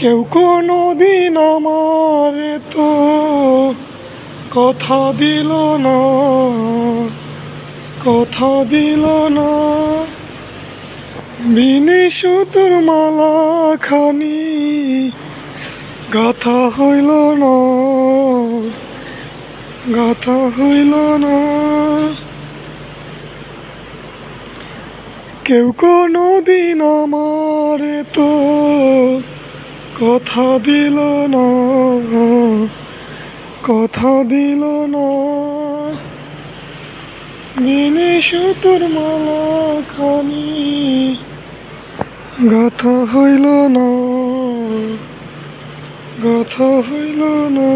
কেউ কোনো দিন আমার তো কথা দিল না, কথা দিল না। বিনি সুতোর মালা খানি গাথা হইল না, গাথা হইল না। কেউ কোনো দিন আমার তো কথা দিল না, কথা দিল না। বিনে সুতোর মালা খানি গাথা হইল না, গাথা হইল না।